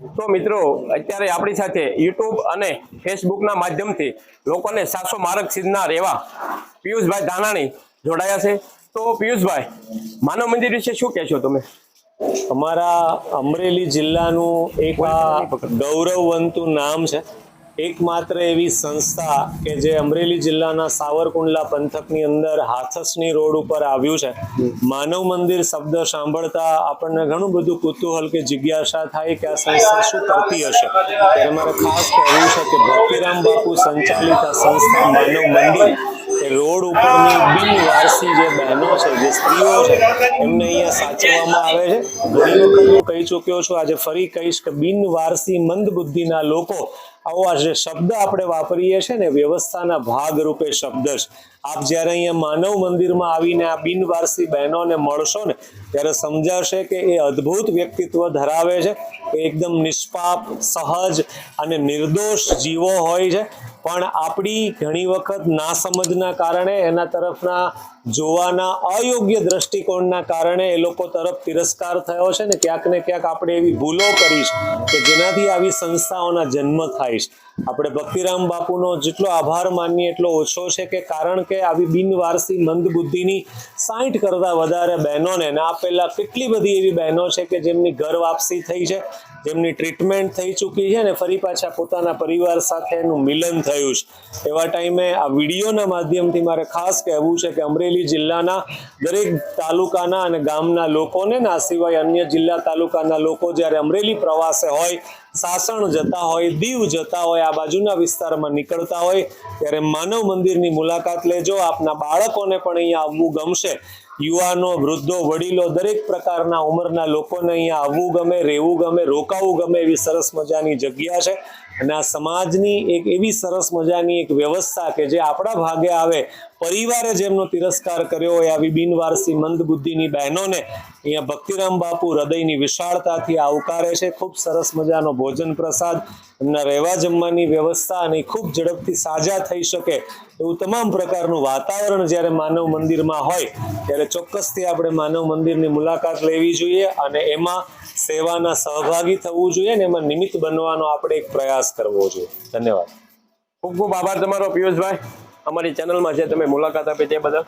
તો મિત્રો, અત્યારે આપણી સાથે યુટ્યુબ અને ફેસબુકના માધ્યમથી લોકોને સાસો માર્ગ સીધનાર એવા પિયુષભાઈ ધાનાણી જોડાયા છે. તો પિયુષભાઈ, માનવ મંદિર વિશે શું કહેશો તમે? અમારા અમરેલી જિલ્લાનું એક આ ગૌરવવંતું નામ છે. એકમાત્ર એવી સંસ્થા કે જે અમરેલી જિલ્લાના સાવરકુંડલા પંથકની અંદર હાથસની રોડ ઉપર આવ્યું છે. માનવ મંદિર શબ્દ સાંભળતા આપણને ઘણું બધું કુતૂહલ કે જિજ્ઞાસા થાય કે આ સંસ્થા શું કરતી હશે. ત્યારે મારે ખાસ કહેવું છે કે ભક્તિરામ બાપુ સંચાલિત આ સંસ્થા માનવ મંદિર રોડ ઉપરની બિનવારસી જે બહેનો છે, જે સ્ત્રીઓ છે, એમને અહીંયા સાચવવામાં આવે છે. ઘણી વખત હું કહી ચૂક્યો છું, આજે ફરી કહીશ કે બિનવારસી મંદ બુદ્ધિના લોકો આવો જે શબ્દ આપણે વાપરીએ છીએ ને, વ્યવસ્થાના ભાગ રૂપે શબ્દ છે. આપ જ્યારે અહીંયા માનવ મંદિરમાં આવીને આ બિનવારસી બહેનોને મળશો ને, ત્યારે સમજાશે કે એ અદ્ભુત વ્યક્તિત્વ ધરાવે છે. એ એકદમ નિષ્પાપ, સહજ અને નિર્દોષ જીવો હોય છે. પણ આપણી ઘણી વખત નાસમજના કારણે એના તરફના જોવાના અયોગ્ય દ્રષ્ટિકોણના કારણે એ લોકો તરફ તિરસ્કાર થયો છે ને ક્યાંક ને ક્યાંક આપણે એવી ભૂલો કરી છે કે જેનાથી આવી સંસ્થાઓના જન્મ થાય છે. આપણે ભક્તિરામ બાપુનો જેટલો આભાર માનીએ, એટલો ઓછો છે કે કારણ કે આવી બિનવારસી મંદબુદ્ધિની સાઠ કરતા વધારે બહેનોને આ પહેલાં કેટલી બધી એવી બહેનો છે કે જેમની ઘર વાપસી થઈ છે, જેમની ટ્રીટમેન્ટ થઈ ચૂકી છે ને ફરી પાછા પોતાના પરિવાર સાથે એનું મિલન થયું છે. એવા ટાઈમે આ વિડીયોના માધ્યમથી મારે ખાસ કહેવું છે કે અમરેલી જિલ્લાના દરેક તાલુકાના અને ગામના લોકોને આ સિવાય અન્ય જિલ્લા તાલુકાના લોકો જ્યારે અમરેલી પ્રવાસે હોય, સાસણ જતા હોય, દીવ જતા હોય, આ બાજુના વિસ્તારમાં નીકળતા હોય, ત્યારે માનવ મંદિરની મુલાકાત લેજો. આપના બાળકોને પણ અહીંયા આવવું ગમશે. યુવાનો, વૃદ્ધો, વડીલો દરેક પ્રકારના ઉંમરના લોકોને અહીંયા આવવું ગમે, રહેવું ગમે, રોકાવું ગમે એવી સરસ મજાની જગ્યા છે. અને આ સમાજની એક એવી સરસ મજાની એક વ્યવસ્થા કે જે આપણા ભાગે આવે, પરિવારે જેમનો તિરસ્કાર કર્યો હોય આવી બિનવારસી મંદ બુદ્ધિની બહેનોને, અહીંયા ભક્તિરામ બાપુ હૃદયની વિશાળતાથી આવકારે છે. ખૂબ સરસ મજાનો ભોજન પ્રસાદ, એમના રહેવા જમવાની વ્યવસ્થા અને ખૂબ ઝડપથી સાજા થઈ શકે એવું તમામ પ્રકારનું વાતાવરણ જ્યારે માનવ મંદિરમાં હોય, ત્યારે ચોક્કસથી આપણે માનવ મંદિરની મુલાકાત લેવી જોઈએ અને એમાં સેવાના સહભાગી થવું જોઈએ અને એમાં નિમિત્ત બનવાનો આપણે એક પ્રયાસ કરવો જોઈએ. ધન્યવાદ. ખૂબ ખૂબ આભાર તમારો પિયુષભાઈ. અમારી ચેનલમાં જે તમે મુલાકાત આપી તે બદલ.